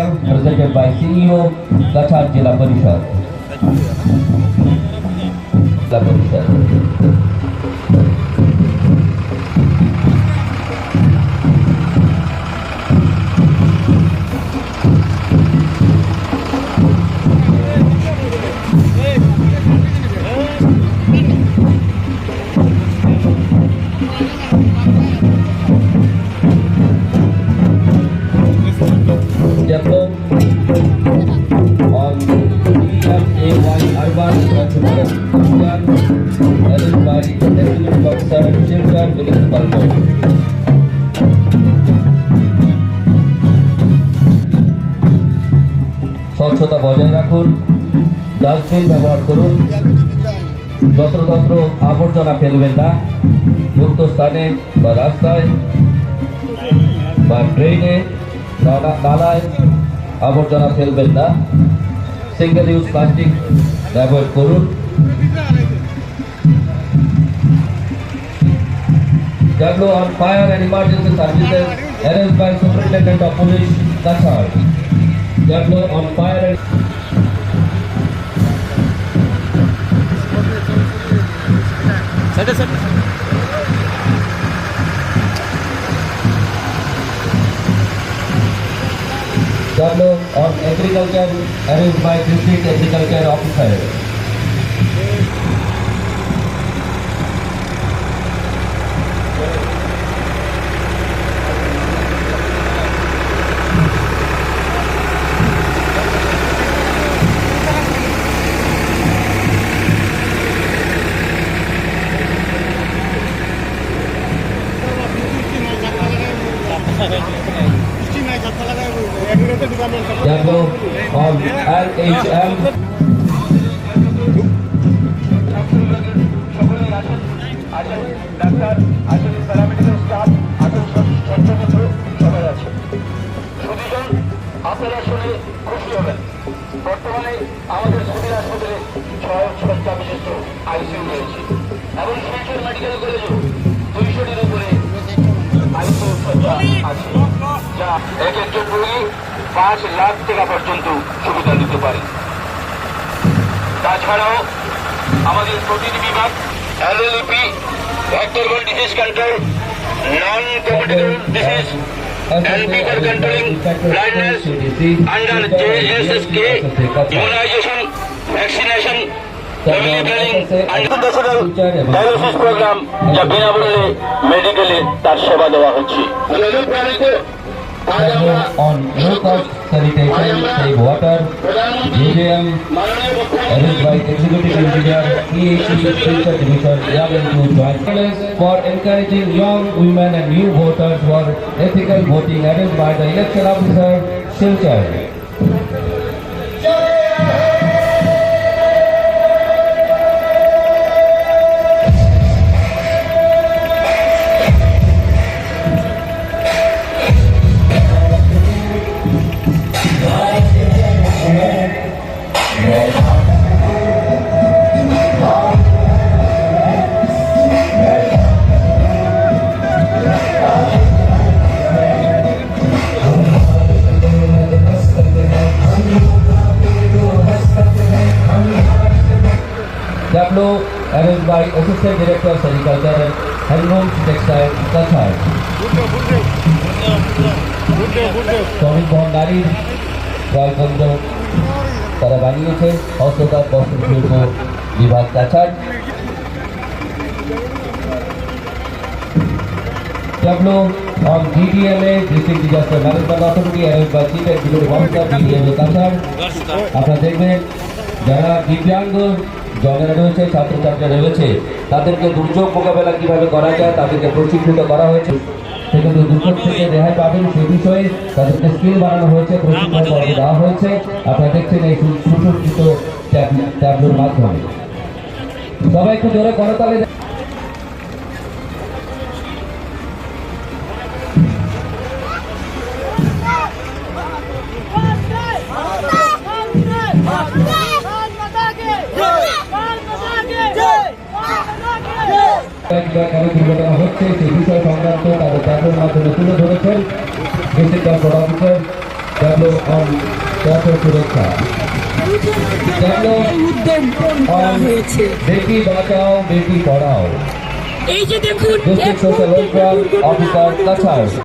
Director, presented by CEO, Kachar Jila Parishad. Jila স্বচ্ছতা বজায় রাখুন ডাস্টবিন ব্যবহার করুন, যত্রতত্র আবর্জনা ফেলবেন না, মুক্ত স্থানে বা রাস্তায় বা ট্রেনে নালা- নালায় আবর্জনা ফেলবেন না। সিঙ্গেল ইউজ প্লাস্টিক ব্যবহার করুন। Jaglo on Fire and Emergency Services, arranged by Superintendent of Police, Kachar. Jaglo on Fire and... Sada sada Jaglo on agriculture arranged by district agriculture officer. Paramedical staff সবাই আছে বর্তমানে আমাদের সুদীর হাসপাতালে ছয় শয্যা বিশিষ্ট আইসিইউ রয়েছে এবং শিলচর মেডিকেল কলেজেও দুইশোটির উপরে আইসিইউ পাঁচ লাখ টাকা পর্যন্ত সুবিধা নিতে পারে তাছাড়াও আমাদের প্রতিটি বিভাগ LLP vectorborne disease control non communicable disease and people controlling blindness under JSSK dialysis program যা বিনামূল্যে মেডিকেলে তার সেবা দেওয়া হচ্ছে on low cost sanitation, save water, UJM arranged by Executive Engineer, EAC, Filter Division, ERN2 Joint. For encouraging young women and new voters for ethical voting arranged by the Election Officer, Silchar. arranged by Assistant Director of Agriculture and Handlooms Textile, Kathar. শ্রমিক বহন গাড়ির জয়কেন্দ্র তারা বানিয়েছে হস্ততাঁত বস্ত্র শিল্প বিভাগ Cachar Tableau on DDMA, District Disaster Management Authority, arranged by Chief Executive Officer, DDMA Cachar. আপনারা দেখবেন যারা দিব্যাঙ্গ জনেরা রয়েছে, ছাত্রছাত্রীরা রয়েছে তাদেরকে দুর্যোগ মোকাবেলা কীভাবে করা যায়, তাদেরকে প্রশিক্ষিত করা হয়েছে। দুর্যোগ থেকে রেহাই পাবেন সে বিষয়ে তাদেরকে স্কিল বানানো হয়েছে, প্রশিক্ষণ দেওয়া হয়েছে। আপনারা দেখছেন এই সুসজ্জিত মাধ্যমে। সবাই একটু জোরে করতালে কারও দুর্ঘটনা হচ্ছে সেই বিষয় সংক্রান্ত তাদের ট্যাবলোর মাধ্যমে তুলে ধরেছেন। District control officer develop on পথ সুরক্ষা। বেটি বাঁচাও বেটি পড়াও। এই যে দেখুন অফিসার